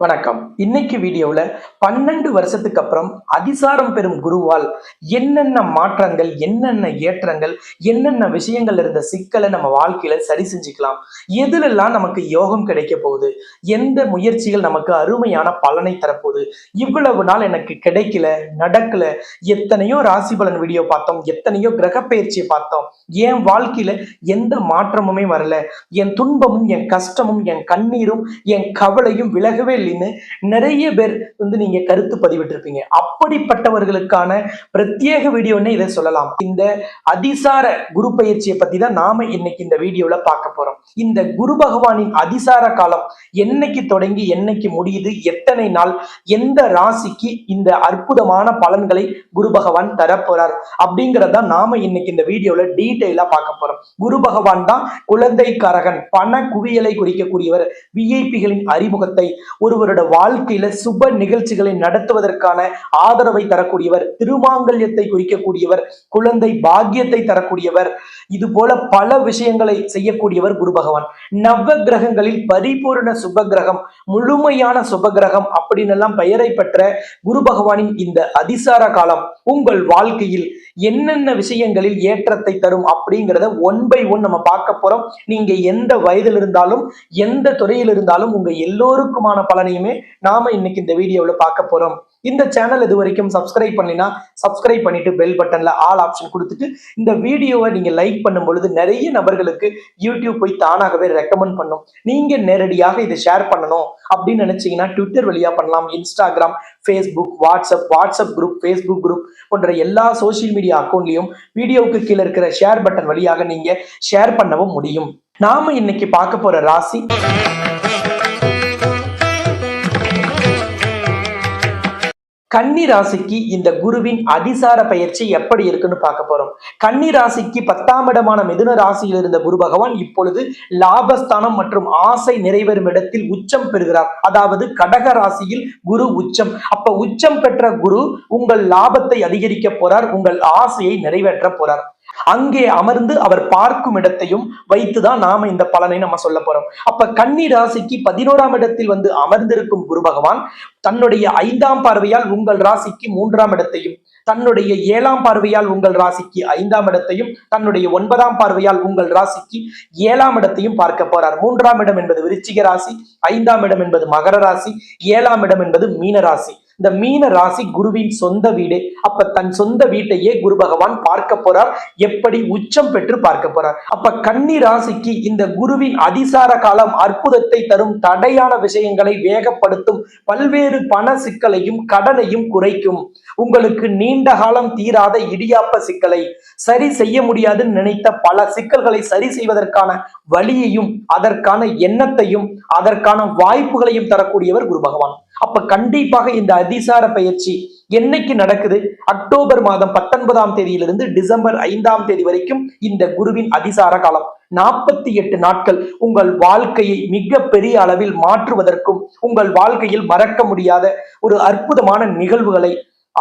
வணக்கம். இன்னைக்கு வீடியோவில் பன்னெண்டு வருஷத்துக்கு அப்புறம் அதிசாரம் பெறும் குருவால் என்னென்ன மாற்றங்கள் என்னென்ன ஏற்றங்கள் என்னென்ன விஷயங்கள் இருந்த சிக்கலை நம்ம வாழ்க்கையில சரி செஞ்சுக்கலாம். எதுலெல்லாம் நமக்கு யோகம் கிடைக்க போகுது? எந்த முயற்சிகள் நமக்கு அருமையான பலனை தரப்போகுது? இவ்வளவு நாள் எனக்கு கிடைக்கல நடக்கல. எத்தனையோ ராசி பலன் வீடியோ பார்த்தோம் எத்தனையோ கிரக பயிற்சியை பார்த்தோம். என் வாழ்க்கையில எந்த மாற்றமுமே வரல. என் துன்பமும் என் கஷ்டமும் என் கண்ணீரும் என் கவலையும் விலகவே அப்படின்னு நிறைய பேர் வந்து நீங்க கருத்து பதிவிட்டிருப்பீங்க. அப்படிப்பட்டவர்களுக்கான பிரத்யேக வீடியோன்னு இதை சொல்லலாம். இந்த அதிசார குரு பயிற்சியை பத்தி தான் நாம இன்னைக்கு இந்த வீடியோல பார்க்க போறோம். இந்த குரு பகவானின் அதிசார காலம் என்னைக்கு தொடங்கி என்னைக்கு முடியுது எத்தனை நாள் எந்த ராசிக்கு இந்த அற்புதமான பலன்களை குரு பகவான் தரப்போறார் அப்படிங்கறத நாம இன்னைக்கு இந்த வீடியோல டீட்டெயிலா பார்க்க போறோம். குரு பகவான் தான் குழந்தை கரகன் பண குவியலை குறிக்கக்கூடியவர் விஐபிகளின் அறிமுகத்தை ஒரு ஒருவரோட வாழ்க்கையில சுப நிகழ்ச்சிகளை நடத்துவதற்கான ஆதரவை தரக்கூடியவர் திருமாங்கல்யத்தை குறிக்கக்கூடியவர் குழந்தை பாக்கியத்தை தரக்கூடியவர் இது போல பல விஷயங்களை செய்யக்கூடியவர் குரு பகவான். நவ கிரகங்களில் பரிபூர்ண சுப கிரகம் முழுமையான சுப கிரகம் அப்படின்னு எல்லாம் பெயரை பெற்ற குரு பகவானின் இந்த அதிசார காலம் உங்கள் வாழ்க்கையில் என்னென்ன விஷயங்களில் ஏற்றத்தை தரும் அப்படிங்கிறத ஒன் பை ஒன் நம்ம பார்க்க போறோம். நீங்க எந்த வயதில் இருந்தாலும் எந்த துறையில் இருந்தாலும் உங்க எல்லோருக்குமான பலனையுமே நாம இன்னைக்கு இந்த வீடியோவில் பார்க்க போறோம். இந்த சேனல் இது வரைக்கும் சப்ஸ்கிரைப் பண்ணினா சப்ஸ்கிரைப் பண்ணிட்டு பெல் பட்டன்ல ஆல் ஆப்ஷன் கொடுத்துட்டு இந்த வீடியோவை நீங்க லைக் பண்ணும் பொழுது நிறைய நபர்களுக்கு யூடியூப் போய் தானாகவே ரெக்கமெண்ட் பண்ணும். நீங்க நேரடியாக இதை ஷேர் பண்ணணும் அப்படின்னு நினைச்சீங்கன்னா ட்விட்டர் வழியா பண்ணலாம் Instagram Facebook WhatsApp WhatsApp group Facebook group போன்ற எல்லா சோஷியல் மீடியா அக்கௌண்ட்லையும் வீடியோவுக்கு கீழே இருக்கிற ஷேர் பட்டன் வழியாக நீங்க ஷேர் பண்ணவும் முடியும். நாம இன்னைக்கு பார்க்க போற ராசி கன்னி ராசிக்கு இந்த குருவின் அதிசார பயிற்சி எப்படி இருக்குன்னு பார்க்க போறோம். கன்னி ராசிக்கு பத்தாம் இடமான மிதுன ராசியில் இருந்த குரு பகவான் இப்பொழுது லாபஸ்தானம் மற்றும் ஆசை நிறைவேறும் இடத்தில் உச்சம் பெறுகிறார். அதாவது கடக ராசியில் குரு உச்சம். அப்ப உச்சம் பெற்ற குரு உங்கள் லாபத்தை அதிகரிக்க போறார் உங்கள் ஆசையை நிறைவேற்ற போறார். அங்கே அமர்ந்து அவர் பார்க்கும் இடத்தையும் வைத்துதான் நாம இந்த பலனை நம்ம சொல்ல போறோம். அப்ப கன்னி ராசிக்கு பதினோராம் இடத்தில் வந்து அமர்ந்திருக்கும் குரு பகவான் தன்னுடைய ஐந்தாம் பார்வையால் உங்கள் ராசிக்கு மூன்றாம் இடத்தையும் தன்னுடைய ஏழாம் பார்வையால் உங்கள் ராசிக்கு ஐந்தாம் இடத்தையும் தன்னுடைய ஒன்பதாம் பார்வையால் உங்கள் ராசிக்கு ஏழாம் இடத்தையும் பார்க்க போறார். மூன்றாம் இடம் என்பது விருச்சிக ராசி ஐந்தாம் இடம் என்பது மகர ராசி ஏழாம் இடம் என்பது மீன ராசி. இந்த மீன ராசி குருவின் சொந்த வீடு. அப்ப தன் சொந்த வீட்டையே குரு பகவான் பார்க்க போறார். எப்படி உச்சம் பெற்று பார்க்க போறார். அப்ப கன்னி ராசிக்கு இந்த குருவின் அதிசார காலம் அற்புதத்தை தரும் தடையான விஷயங்களை வேகப்படுத்தும் பல்வேறு பண சிக்கலையும் கடனையும் குறைக்கும். உங்களுக்கு நீண்ட காலம் தீராத இடியாப்ப சிக்கலை சரி செய்ய முடியாதுன்னு நினைத்த பல சிக்கல்களை சரி செய்வதற்கான வழியையும் அதற்கான எண்ணத்தையும் அதற்கான வாய்ப்புகளையும் தரக்கூடியவர் குரு பகவான். அப்ப கண்டிப்பாக இந்த அதிசார பயிற்சி என்னைக்கு நடக்குது? அக்டோபர் மாதம் பத்தொன்பதாம் தேதியிலிருந்து டிசம்பர் ஐந்தாம் தேதி வரைக்கும் இந்த குருவின் அதிசார காலம். நாற்பத்தி எட்டு நாட்கள் உங்கள் வாழ்க்கையை மிக பெரிய அளவில் மாற்றுவதற்கும் உங்கள் வாழ்க்கையில் மறக்க முடியாத ஒரு அற்புதமான நிகழ்வுகளை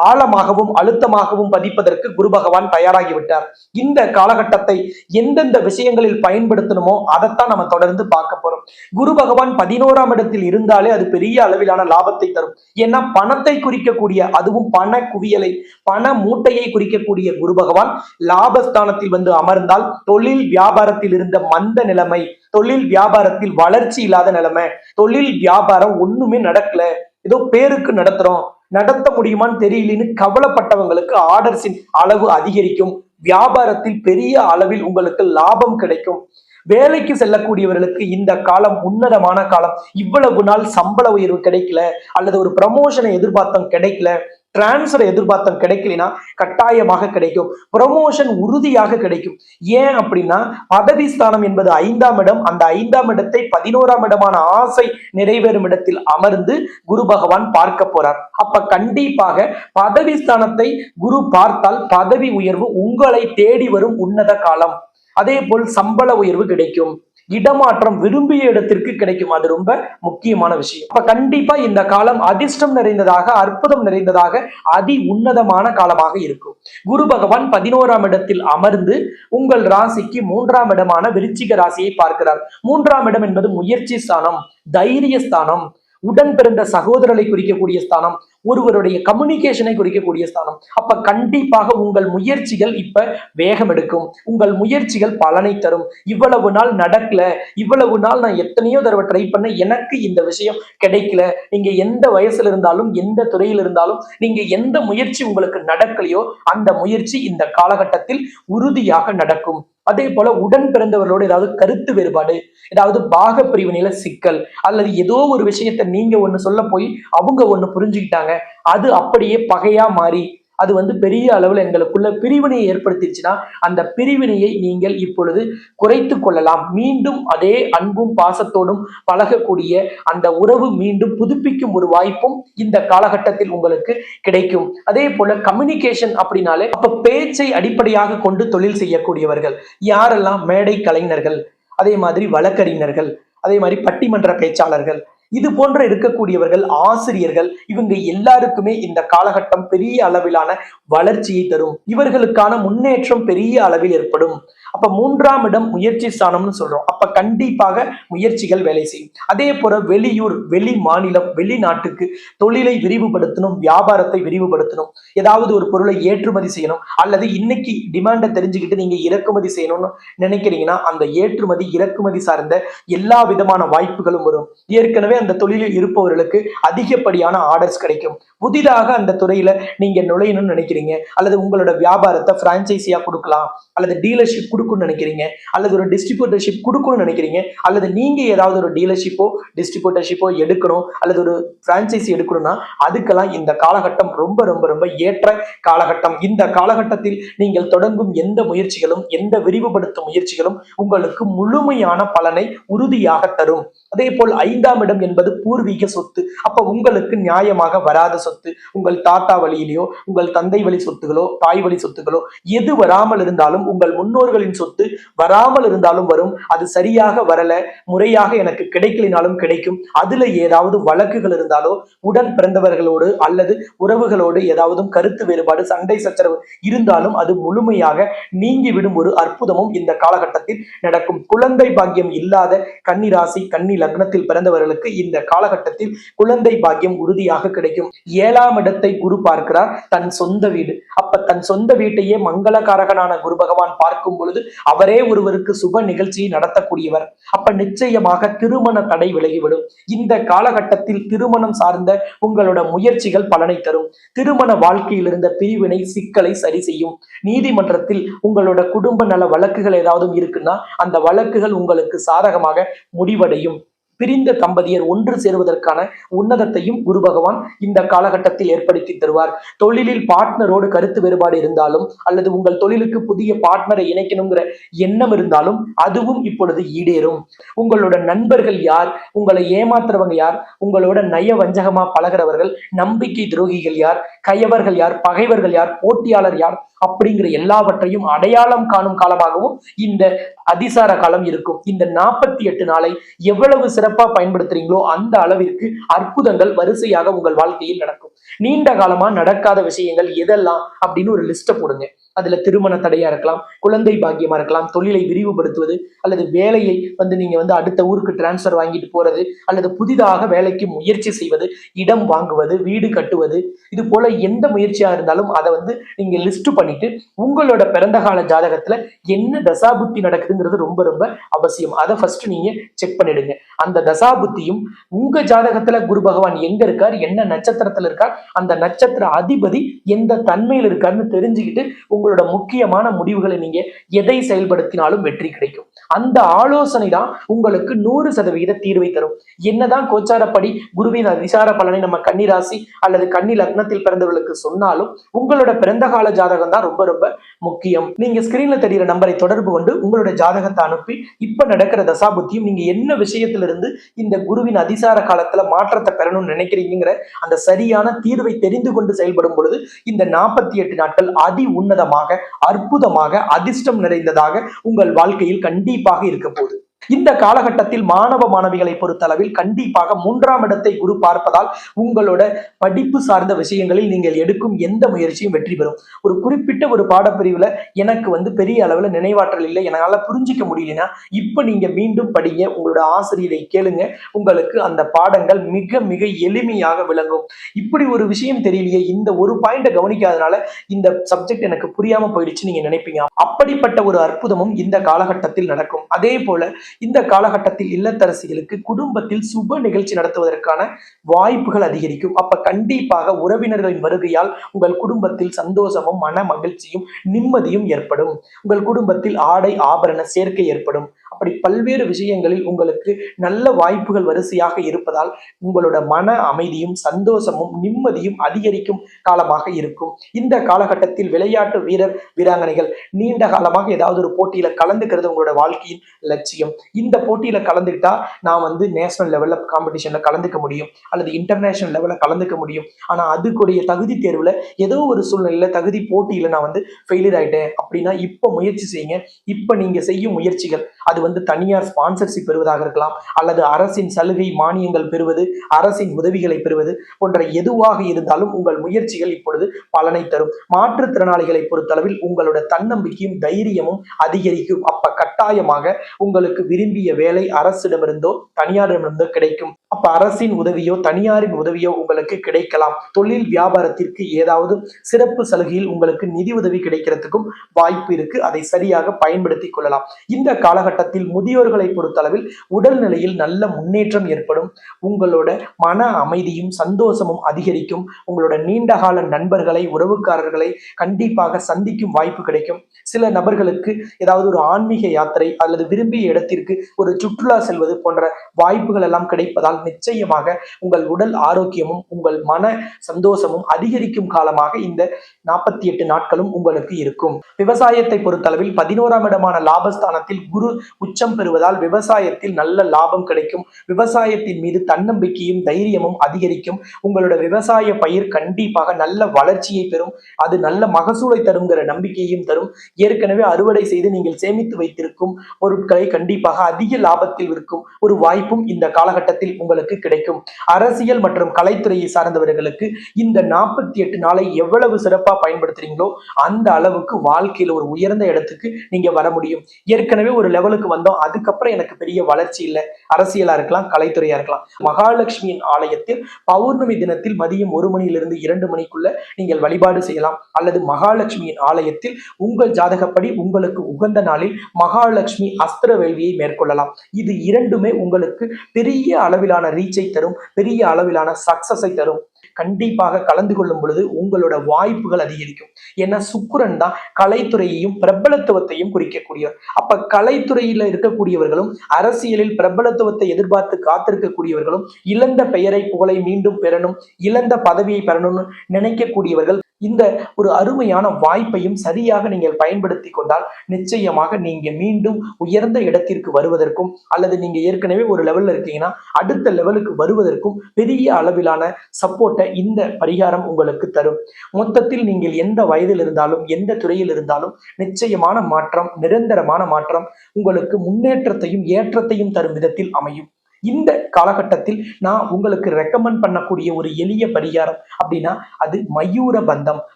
ஆழமாகவும் அழுத்தமாகவும் பதிப்பதற்கு குரு பகவான் தயாராகிவிட்டார். இந்த காலகட்டத்தை எந்தெந்த விஷயங்களில் பயன்படுத்தணுமோ அதைத்தான் நம்ம தொடர்ந்து பார்க்க போறோம். குரு பகவான் பதினோராம் இடத்தில் இருந்தாலே அது பெரிய அளவிலான லாபத்தை தரும். ஏன்னா பணத்தை குறிக்கக்கூடிய அதுவும் பண குவியலை பண மூட்டையை குறிக்கக்கூடிய குரு பகவான் லாபஸ்தானத்தில் வந்து அமர்ந்தால் தொழில் வியாபாரத்தில் இருந்த மந்த நிலைமை தொழில் வியாபாரத்தில் வளர்ச்சி இல்லாத நிலைமை தொழில் வியாபாரம் ஒண்ணுமே நடக்கல. ஏதோ பேருக்கு நடத்துறோம். நடத்த முடியுமான்னு தெரியலன்னு கவலைப்பட்டவங்களுக்கு ஆர்டர்ஸின் அளவு அதிகரிக்கும். வியாபாரத்தில் பெரிய அளவில் உங்களுக்கு லாபம் கிடைக்கும். வேலைக்கு செல்லக்கூடியவர்களுக்கு இந்த காலம் உன்னதமான காலம். இவ்வளவு நாள் சம்பள உயர்வு கிடைக்கல அல்லது ஒரு ப்ரமோஷனை எதிர்பார்த்தம் கிடைக்கல. டிரான்ஸ்ஃபர் எதிர்பார்த்தம் கிடைக்கலனா கட்டாயமாக கிடைக்கும். ப்ரொமோஷன் உறுதியாக கிடைக்கும். ஏன் அப்படின்னா பதவி ஸ்தானம் என்பது ஐந்தாம் இடம். அந்த ஐந்தாம் இடத்தை பதினோராம் இடமான ஆசை நிறைவேறும் இடத்தில் அமர்ந்து குரு பகவான் பார்க்க போறார். அப்ப கண்டிப்பாக பதவி ஸ்தானத்தை குரு பார்த்தால் பதவி உயர்வு உங்களை தேடி வரும் உன்னத காலம். அதே போல் சம்பள உயர்வு கிடைக்கும். இடமாற்றம் விரும்பிய இடத்திற்கு கிடைக்கும். அது ரொம்ப முக்கியமான விஷயம். அப்ப கண்டிப்பா இந்த காலம் அதிர்ஷ்டம் நிறைந்ததாக அற்புதம் நிறைந்ததாக அதி உன்னதமான காலமாக இருக்கும். குரு பகவான் பதினோராம் இடத்தில் அமர்ந்து உங்கள் ராசிக்கு மூன்றாம் இடமான விருச்சிக ராசியை பார்க்கிறார். மூன்றாம் இடம் என்பது முயற்சி ஸ்தானம் தைரிய ஸ்தானம் உடன் பிறந்த சகோதரரை குறிக்கக்கூடிய ஸ்தானம் ஒருவருடைய கம்யூனிகேஷனை குறிக்கக்கூடிய ஸ்தானம். அப்ப கண்டிப்பாக உங்கள் முயற்சிகள் இப்ப வேகம் எடுக்கும். உங்கள் முயற்சிகள் பலனை தரும். இவ்வளவு நாள் நடக்கல இவ்வளவு நாள் நான் எத்தனையோ தடவை ட்ரை பண்ண எனக்கு இந்த விஷயம் கிடைக்கல. நீங்க எந்த வயசுல இருந்தாலும் எந்த துறையில் இருந்தாலும் நீங்க எந்த முயற்சி உங்களுக்கு நடக்கலையோ அந்த முயற்சி இந்த காலகட்டத்தில் உறுதியாக நடக்கும். அதே போல உடன் பிறந்தவர்களோட ஏதாவது கருத்து வேறுபாடு ஏதாவது பாக பிரிவினையில சிக்கல் அல்லது ஏதோ ஒரு விஷயத்த நீங்க ஒண்ணு சொல்ல போய் அவங்க ஒண்ணு புரிஞ்சுக்கிட்டாங்க அது அப்படியே பகையா மாறி அது வந்து பெரிய அளவில் எங்களுக்குள்ள பிரிவினையை ஏற்படுத்திடுச்சுன்னா அந்த பிரிவினையை நீங்கள் இப்பொழுது குறைத்து கொள்ளலாம். மீண்டும் அதே அன்பும் பாசத்தோடும் பழகக்கூடிய அந்த உறவு மீண்டும் புதுப்பிக்கும் ஒரு வாய்ப்பும் இந்த காலகட்டத்தில் உங்களுக்கு கிடைக்கும். அதே போல கம்யூனிகேஷன் அப்படின்னாலே அப்ப பேச்சை அடிப்படையாக கொண்டு தொழில் செய்யக்கூடியவர்கள் யாரெல்லாம் மேடை கலைஞர்கள் அதே மாதிரி வழக்கறிஞர்கள் அதே மாதிரி பட்டிமன்ற பேச்சாளர்கள் இது போன்ற இருக்கக்கூடியவர்கள் ஆசிரியர்கள் இவங்க எல்லாருக்குமே இந்த காலகட்டம் பெரிய அளவிலான வளர்ச்சியை தரும். இவர்களுக்கான முன்னேற்றம் பெரிய அளவில் ஏற்படும். அப்ப மூன்றாம் இடம் முயற்சி ஸ்தானம்னு சொல்றோம். அப்ப கண்டிப்பாக முயற்சிகள் வேலை செய்யும். அதே போல வெளியூர் வெளி மாநிலம் வெளிநாட்டுக்கு தொழிலை விரிவுபடுத்தணும் வியாபாரத்தை விரிவுபடுத்தணும். ஏதாவது ஒரு பொருளை ஏற்றுமதி செய்யணும். அல்லது இன்னைக்கு டிமாண்டை தெரிஞ்சுக்கிட்டு நீங்க இறக்குமதி செய்யணும்னு நினைக்கிறீங்கன்னா அந்த ஏற்றுமதி இறக்குமதி சார்ந்த எல்லா விதமான வாய்ப்புகளும் வரும். ஏற்கனவே அந்த தொழிலில் இருப்பவர்களுக்கு அதிகப்படியான ஆர்டர்ஸ் கிடைக்கும். புதிதாக அந்த துறையில நீங்க நுழையணும்னு நினைக்கிறீங்க. அல்லது உங்களோட வியாபாரத்தை பிரான்ச்சைசியா கொடுக்கலாம். அல்லது டீலர்ஷிப் கொடுக்கணும்னு நினைக்கிறீங்க? அல்லது ஒரு டிஸ்ட்ரிபியூட்டர்ஷிப் கொடுக்கணும்னு நினைக்கிறீங்க? அல்லது நீங்க ஏதாவது ஒரு டீலர்ஷிப்போ டிஸ்ட்ரிபியூட்டர்ஷிப்போ எடுக்கணும்? அல்லது ஒரு பிரான்ச்சைசி எடுக்கணும்னா அதுக்கெல்லாம் இந்த காலகட்டம் ரொம்ப ரொம்ப ரொம்ப ஏற்ற காலகட்டம். இந்த காலகட்டத்தில் நீங்கள் தொடங்கும் எந்த முயற்சிகளும் எந்த விரிவுபடுத்தும் முயற்சிகளும் உங்களுக்கு முழுமையான பலனை உறுதியாக தரும். அதே போல் ஐந்தாம் இடம் என்பது பூர்வீக சொத்து. அப்ப உங்களுக்கு நியாயமாக வராத சொத்து உங்கள் தாத்தா வழியிலேயோ உங்கள் தந்தை வழி சொத்துகளோ தாய் வழி சொத்துகளோ எது வராமல் இருந்தாலும் உங்கள் முன்னோர்களின் சொத்து வராமல் இருந்தாலும் வரும். அது சரியாக வரல. முறையாக எனக்கு கிடைக்கலினாலும் கிடைக்கும். அதுல ஏதாவது வழக்குகள் இருந்தாலோ உடன் பிறந்தவர்களோடு அல்லது உறவுகளோடு ஏதாவது கருத்து வேறுபாடு சண்டை சச்சரவு இருந்தாலும் அது முழுமையாக நீங்கிவிடும் ஒரு அற்புதமும் இந்த காலகட்டத்தில் நடக்கும். குழந்தை பாக்கியம் இல்லாத கன்னிராசி கன்னி லக்னத்தில் பிறந்தவர்களுக்கு இந்த காலகட்டத்தில் குழந்தை பாக்கியம் உறுதியாக கிடைக்கும். ஏழாம் இடத்தை குரு பார்க்கிறார். தன் சொந்த வீடு. அப்ப தன் சொந்த வீட்டையே மங்களகாரகனான குரு பகவான் பார்க்கும் பொழுது அவரே ஒருவருக்கு சுப நிகழ்ச்சியை நடத்தக்கூடியவர். அப்ப நிச்சயமாக திருமண தடை விலகிவிடும். இந்த காலகட்டத்தில் திருமணம் சார்ந்த உங்களோட முயற்சிகள் பலனை தரும். திருமண வாழ்க்கையில் இருந்த பிரிவினை சிக்கலை சரி செய்யும். நீதிமன்றத்தில் உங்களோட குடும்ப நல வழக்குகள் ஏதாவது இருக்குன்னா அந்த வழக்குகள் உங்களுக்கு சாதகமாக முடிவடையும். பிரிந்த தம்பதியர் ஒன்று சேருவதற்கான உன்னதத்தையும் குரு பகவான் இந்த காலகட்டத்தில் ஏற்படுத்தி தருவார். தொழிலில் பார்ட்னரோடு கருத்து வேறுபாடு இருந்தாலும் அல்லது உங்கள் தொழிலுக்கு புதிய பார்ட்னரை இணைக்கணுங்கிற எண்ணம் இருந்தாலும் அதுவும் இப்பொழுது ஈடேறும். உங்களோட நண்பர்கள் யார்? உங்களை ஏமாத்துறவங்க யார்? உங்களோட நய வஞ்சகமா பழகிறவர்கள் நம்பிக்கை துரோகிகள் யார்? கையவர்கள் யார்? பகைவர்கள் யார்? போட்டியாளர் யார்? அப்படிங்கிற எல்லாவற்றையும் அடையாளம் காணும் காலமாகவும் இந்த அதிசார காலம் இருக்கும். இந்த நாற்பத்தி எட்டு நாளை எவ்வளவு சிறப்பு பயன்படுத்துறீங்களோ அந்த அளவிற்கு அற்புதங்கள் வரிசையாக உங்கள் வாழ்க்கையில் நடக்கும். நீண்ட காலமா நடக்காத விஷயங்கள் எதெல்லாம் அப்படின்னு ஒரு லிஸ்ட்டை போடுங்க. அதுல திருமண தடையா இருக்கலாம் குழந்தை பாக்கியமா இருக்கலாம் தொழிலை விரிவுபடுத்துவது அல்லது வேலையை வந்து நீங்க வந்து அடுத்த ஊருக்கு டிரான்ஸ்ஃபர் வாங்கிட்டு போறது அல்லது புதிதாக வேலைக்கு முயற்சி செய்வது இடம் வாங்குவது வீடு கட்டுவது இது போல எந்த முயற்சியா இருந்தாலும் அதை வந்து நீங்க லிஸ்ட் பண்ணிட்டு உங்களோட பிறந்த கால ஜாதகத்துல என்ன தசாபுத்தி நடக்குதுங்கிறது ரொம்ப ரொம்ப அவசியம். அதை ஃபர்ஸ்ட் நீங்க செக் பண்ணிடுங்க. அந்த தசாபுத்தியும் உங்க ஜாதகத்துல குரு பகவான் எங்க இருக்கார் என்ன நட்சத்திரத்துல இருக்கார் அந்த நட்சத்திர அதிபதி எந்த தன்மையில் இருக்காருன்னு தெரிஞ்சுக்கிட்டு உங்களோட முக்கியமான முடிவுகளை நீங்க எதை செயல்படுத்தினாலும் வெற்றி கிடைக்கும். அந்த ஆலோசனை தான் உங்களுக்கு நூறு சதவிகித தீர்வை தரும். என்னதான் கோச்சாரப்படி குருவின் அதிசார பலனை நம்ம கன்னிராசி அல்லது கன்னி லக்னத்தில் பிறந்தவர்களுக்கு சொன்னாலும் உங்களோட பிறந்த கால ஜாதகம் தான் ரொம்ப ரொம்ப முக்கியம். நீங்க ஸ்கிரீன்ல தெரியிற நம்பரை தொடர்பு கொண்டு உங்களோட ஜாதகத்தை அனுப்பி இப்ப நடக்கிற தசாபுத்தியும் நீங்க என்ன விஷயத்திலிருந்து இந்த குருவின் அதிசார காலத்துல மாற்றத்தை பெறணும்னு நினைக்கிறீங்கிற அந்த சரியான தீர்வை தெரிந்து கொண்டு செயல்படும் பொழுது இந்த நாற்பத்தி எட்டு நாட்கள் அதி உன்னதமாக அற்புதமாக அதிர்ஷ்டம் நிறைந்ததாக உங்கள் வாழ்க்கையில் கண்டிப்பாக இருக்க போகுது. இந்த காலகட்டத்தில் மாணவ மாணவிகளை பொறுத்தளவில் கண்டிப்பாக மூன்றாம் இடத்தை குரு பார்ப்பதால் உங்களோட படிப்பு சார்ந்த விஷயங்களில் நீங்கள் எடுக்கும் எந்த முயற்சியும் வெற்றி பெறும். ஒரு குறிப்பிட்ட ஒரு பாடப்பிரிவுல எனக்கு வந்து பெரிய அளவுல நினைவாற்றல் இல்லை. என்னால புரிஞ்சிக்க முடியலனா இப்ப நீங்க மீண்டும் படிங்க. உங்களோட ஆசிரியரை கேளுங்க. உங்களுக்கு அந்த பாடங்கள் மிக மிக எளிமையாக விளங்கும். இப்படி ஒரு விஷயம் தெரியலையே இந்த ஒரு பாயிண்ட கவனிக்காதனால இந்த சப்ஜெக்ட் எனக்கு புரியாம போயிடுச்சு நீங்க நினைப்பீங்க. அப்படிப்பட்ட ஒரு அற்புதமும் இந்த காலகட்டத்தில் நடக்கும். அதே போல இந்த காலகட்டத்தில் இல்லத்தரசிகளுக்கு குடும்பத்தில் சுப நிகழ்ச்சி நடத்துவதற்கான வாய்ப்புகள் அதிகரிக்கும். அப்ப கண்டிப்பாக உறவினர்களின் வருகையால் உங்கள் குடும்பத்தில் சந்தோஷமும் மன மகிழ்ச்சியும் நிம்மதியும் ஏற்படும். உங்கள் குடும்பத்தில் ஆடை ஆபரண சேர்க்கை ஏற்படும். அப்படி பல்வேறு விஷயங்களில் உங்களுக்கு நல்ல வாய்ப்புகள் வரிசையாக இருப்பதால் உங்களோட மன அமைதியும் சந்தோஷமும் நிம்மதியும் அதிகரிக்கும் காலமாக இருக்கும். இந்த காலகட்டத்தில் விளையாட்டு வீரர் வீராங்கனைகள் நீண்ட காலமாக ஏதாவது ஒரு போட்டியில கலந்துக்கிறது உங்களோட வாழ்க்கையின் லட்சியம். இந்த போட்டியில கலந்துக்கிட்டா நான் வந்து நேஷனல் லெவல்ல காம்படிஷன்ல கலந்துக்க முடியும். அல்லது இன்டர்நேஷனல் லெவல்ல கலந்துக்க முடியும். ஆனா அதுக்குடைய தகுதி தேர்வுல ஏதோ ஒரு சூழ்நிலையில தகுதி போட்டியில நான் வந்து ஃபெயிலியர் ஆயிட்டேன் அப்படின்னா இப்ப முயற்சி செய்யுங்க. இப்ப நீங்க செய்யும் முயற்சிகள் அது வந்து தனியார் ஸ்பான்சர்ஷிப் பெறுவதாக இருக்கலாம். அல்லது அரசின் சலுகை மானியங்கள் பெறுவது அரசின் உதவிகளை பெறுவது போன்ற எதுவாக இருந்தாலும் உங்கள் முயற்சிகள் இப்பொழுது பலனை தரும். மாற்றுத்திறனாளிகளை பொறுத்தளவில் உங்களோட தன்னம்பிக்கையும் தைரியமும் அதிகரிக்கும். அப்ப கட்டாயமாக உங்களுக்கு விரும்பிய வேலை அரசிடமிருந்தோ தனியாரிடமிருந்தோ கிடைக்கும். அப்ப அரசின் உதவியோ தனியாரின் உதவியோ உங்களுக்கு கிடைக்கலாம். தொழில் வியாபாரத்திற்கு ஏதாவது சிறப்பு சலுகையில் உங்களுக்கு நிதி உதவி கிடைக்கிறதுக்கும் வாய்ப்பு இருக்கு. அதை சரியாக பயன்படுத்திக் கொள்ளலாம். இந்த காலகட்டத்தில் காலத்தில் முதியோர்களை பொறுத்தளவில் உடல்நிலையில் நல்ல முன்னேற்றம் ஏற்படும். உங்களோட மன அமைதியும் சந்தோஷமும் அதிகரிக்கும். உங்களோட நீண்டகால நண்பர்களை உறவுக்காரர்களை கண்டிப்பாக சந்திக்கும் வாய்ப்பு கிடைக்கும். சில நபர்களுக்கு ஏதாவது ஒரு ஆன்மீக யாத்திரை அல்லது விரும்பிய இடத்திற்கு ஒரு சுற்றுலா செல்வது போன்ற வாய்ப்புகள் எல்லாம் கிடைப்பதால் நிச்சயமாக உங்கள் உடல் ஆரோக்கியமும் உங்கள் மன சந்தோஷமும் அதிகரிக்கும் காலமாக இந்த நாற்பத்தி எட்டு நாட்களும் உங்களுக்கு இருக்கும். விவசாயத்தை பொறுத்தளவில் பதினோராம் இடமான லாபஸ்தானத்தில் குரு உச்சம் பெறுவதால் விவசாயத்தில் நல்ல லாபம் கிடைக்கும். விவசாயத்தின் மீது தன்னம்பிக்கையும் தைரியமும் அதிகரிக்கும். உங்களோட விவசாய பயிர் கண்டிப்பாக நல்ல வளர்ச்சியை பெறும். அது நல்ல மகசூலை தருங்கிற நம்பிக்கையும் தரும். ஏற்கனவே அறுவடை செய்து நீங்கள் சேமித்து வைத்திருக்கும் பொருட்களை கண்டிப்பாக அதிக லாபத்தில் விற்கும் ஒரு வாய்ப்பும் இந்த காலகட்டத்தில் உங்களுக்கு கிடைக்கும். அரசியல் மற்றும் கலைத்துறையை சார்ந்தவர்களுக்கு இந்த நாற்பத்தி எட்டு நாளை எவ்வளவு சிறப்பா பயன்படுத்துறீங்களோ அந்த அளவுக்கு வாழ்க்கையில் ஒரு உயர்ந்த இடத்துக்கு நீங்க வர முடியும். ஏற்கனவே ஒரு லெவலுக்கு வந்தோம். அதுக்கப்புறம் எனக்கு பெரிய வளர்ச்சி இல்லை. அரசியலா இருக்கலாம் கலைத்துறையா இருக்கலாம். மகாலட்சுமியின் ஆலயத்தில் பௌர்ணமி தினத்தில் மதியம் ஒரு மணியிலிருந்து இரண்டு மணிக்குள்ள நீங்கள் வழிபாடு செய்யலாம். அல்லது மகாலட்சுமியின் ஆலயத்தில் உங்கள் ஜாதகப்படி உங்களுக்கு உகந்த நாளில் மகாலட்சுமி அஸ்திர வேள்வியை மேற்கொள்ளலாம். இது இரண்டுமே உங்களுக்கு பெரிய அளவிலான ரீச்சை தரும் பெரிய அளவிலான சக்சஸை தரும். கண்டிப்பாக கலந்து கொள்ளும் பொழுது உங்களோட வாய்ப்புகள் அதிகரிக்கும். ஏன்னா சுக்கிரன் தான் கலைத்துறையையும் பிரபலத்துவத்தையும் குறிக்கக்கூடியவர். அப்ப கலைத்துறையில இருக்கக்கூடியவர்களும் அரசியலில் பிரபலத்துவத்தை எதிர்பார்த்து காத்திருக்கக்கூடியவர்களும் இழந்த பெயரை புகழை மீண்டும் பெறணும் இழந்த பதவியை பெறணும்னு நினைக்கக்கூடியவர்கள் இந்த ஒரு அருமையான வாய்ப்பையும் சரியாக நீங்கள் பயன்படுத்தி கொண்டால் நிச்சயமாக நீங்க மீண்டும் உயர்ந்த இடத்திற்கு வருவதற்கும் அல்லது நீங்க ஏற்கனவே ஒரு லெவல்ல இருக்கீங்கன்னா அடுத்த லெவலுக்கு வருவதற்கும் பெரிய அளவிலான சப்போர்ட்டை இந்த பரிகாரம் உங்களுக்கு தரும். மொத்தத்தில் நீங்கள் எந்த வயதில் இருந்தாலும் எந்த துறையில் இருந்தாலும் நிச்சயமான மாற்றம் நிரந்தரமான மாற்றம் உங்களுக்கு முன்னேற்றத்தையும் ஏற்றத்தையும் தரும் விதத்தில் அமையும். இந்த காலகட்டத்தில் நான் உங்களுக்கு ரெக்கமெண்ட் பண்ணக்கூடிய ஒரு எளிய பரிகாரம் அப்படின்னா அது மயூர பந்தம்.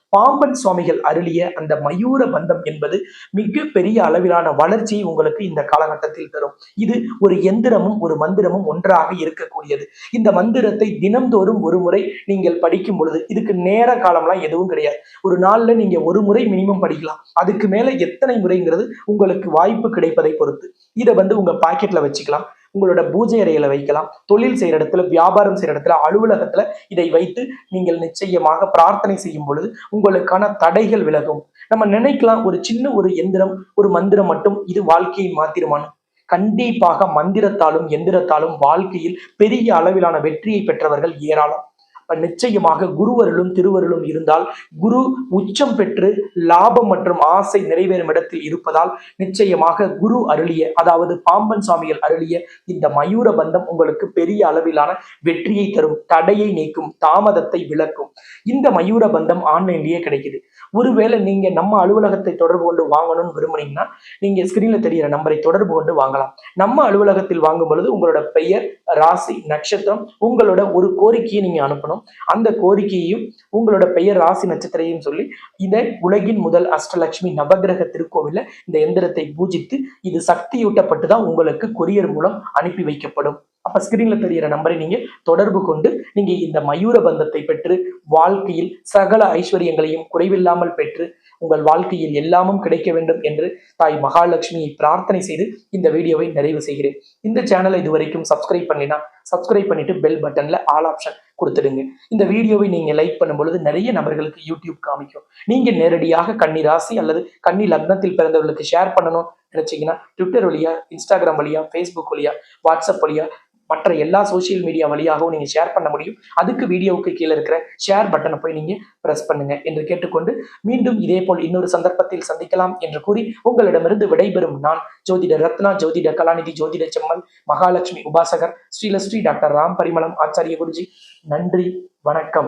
பாம்பன் சுவாமிகள் அருளிய அந்த மயூர பந்தம் என்பது மிக பெரிய அளவிலான வளர்ச்சியை உங்களுக்கு இந்த காலகட்டத்தில் தரும். இது ஒரு எந்திரமும் ஒரு மந்திரமும் ஒன்றாக இருக்கக்கூடியது. இந்த மந்திரத்தை தினம்தோறும் ஒரு முறை நீங்கள் படிக்கும் பொழுது இதுக்கு நேர காலம்லாம் எதுவும் கிடையாது. ஒரு நாள்ல நீங்க ஒரு முறை மினிமம் படிக்கலாம். அதுக்கு மேல எத்தனை முறைங்கிறது உங்களுக்கு வாய்ப்பு கிடைப்பதை பொறுத்து. இதை வந்து உங்க பாக்கெட்ல வச்சுக்கலாம். உங்களோட பூஜை அறையில வைக்கலாம். தொழில் செய்யற இடத்துல வியாபாரம் செய்யற இடத்துல அலுவலகத்துல இதை வைத்து நீங்கள் நிச்சயமாக பிரார்த்தனை செய்யும் பொழுது உங்களுக்கான தடைகள் விலகும். நம்ம நினைக்கலாம் ஒரு சின்ன ஒரு எந்திரம் ஒரு மந்திரம் மட்டும் இது வாழ்க்கையை மாத்திரமான கண்டிப்பாக மந்திரத்தாலும் எந்திரத்தாலும் வாழ்க்கையில் பெரிய அளவிலான வெற்றியை பெற்றவர்கள் ஏராளம். அப்ப நிச்சயமாக குருவருளும் திருவருளும் இருந்தால் குரு உச்சம் பெற்று லாபம் மற்றும் ஆசை நிறைவேறும் இடத்தில் இருப்பதால் நிச்சயமாக குரு அருளிய அதாவது பாம்பன் சுவாமிகள் அருளிய இந்த மயூர பந்தம் உங்களுக்கு பெரிய அளவிலான வெற்றியை தரும் தடையை நீக்கும் தாமதத்தை விளக்கும். இந்த மயூர பந்தம் ஆன்லைன்லயே கிடைக்குது. ஒருவேளை நீங்க நம்ம அலுவலகத்தை தொடர்பு கொண்டு வாங்கணும்னு விரும்புனீங்கன்னா நீங்க ஸ்கிரீன்ல தெரியிற நம்பரை தொடர்பு கொண்டு வாங்கலாம். நம்ம அலுவலகத்தில் வாங்கும் பொழுது உங்களோட பெயர் ராசி நட்சத்திரம் உங்களோட ஒரு கோரிக்கையை நீங்க அனுப்பணும். அந்த கோரிக்கையையும் உங்களோட பெயர் ராசி நட்சத்திரையும் சொல்லி இதை உலகின் முதல் அஷ்டலட்சுமி நவகிரக திருக்கோவில இந்த எந்திரத்தை பூஜித்து இது சக்தியூட்டப்பட்டு தான் உங்களுக்கு கொரியர் மூலம் அனுப்பி வைக்கப்படும். அப்ப ஸ்கிரீன்ல தெரியிற நம்பரை நீங்க தொடர்பு கொண்டு நீங்க இந்த மயூர பந்தத்தை பெற்று வாழ்க்கையில் சகல ஐஸ்வர்யங்களையும் குறைவில்லாமல் பெற்று உங்கள் வாழ்க்கையில் எல்லாமும் கிடைக்க வேண்டும் என்று தாய் மகாலட்சுமியை பிரார்த்தனை செய்து இந்த வீடியோவை நிறைவு செய்கிறேன். இந்த சேனலை இதுவரைக்கும் சப்ஸ்கிரைப் பண்ணினா சப்ஸ்கிரைப் பண்ணிட்டு பெல் பட்டன்ல ஆல் ஆப்ஷன் கொடுத்துடுங்க. இந்த வீடியோவை நீங்க லைக் பண்ணும் பொழுது நிறைய நபர்களுக்கு யூடியூப் காமிக்கும். நீங்க நேரடியாக கன்னி ராசி அல்லது கன்னி லக்னத்தில் பிறந்தவர்களுக்கு ஷேர் பண்ணணும் நினைச்சீங்கன்னா ட்விட்டர் வழியா இன்ஸ்டாகிராம் வழியா ஃபேஸ்புக் வழியா வாட்ஸ்அப் வழியா மற்ற எல்லா சோஷியல் மீடியா வழியாகவும் நீங்கள் ஷேர் பண்ண முடியும். அதுக்கு வீடியோவுக்கு கீழே இருக்கிற ஷேர் பட்டனை போய் நீங்கள் ப்ரெஸ் பண்ணுங்க என்று கேட்டுக்கொண்டு மீண்டும் இதே போல் இன்னொரு சந்தர்ப்பத்தில் சந்திக்கலாம் என்று கூறி உங்களிடமிருந்து விடைபெறும் நான் ஜோதிட ரத்னா ஜோதிட கலாநிதி ஜோதிட செம்மல் மகாலட்சுமி உபாசகர் ஸ்ரீலஸ்ரீ டாக்டர் ராம் பரிமளம் ஆச்சாரிய குருஜி. நன்றி வணக்கம்.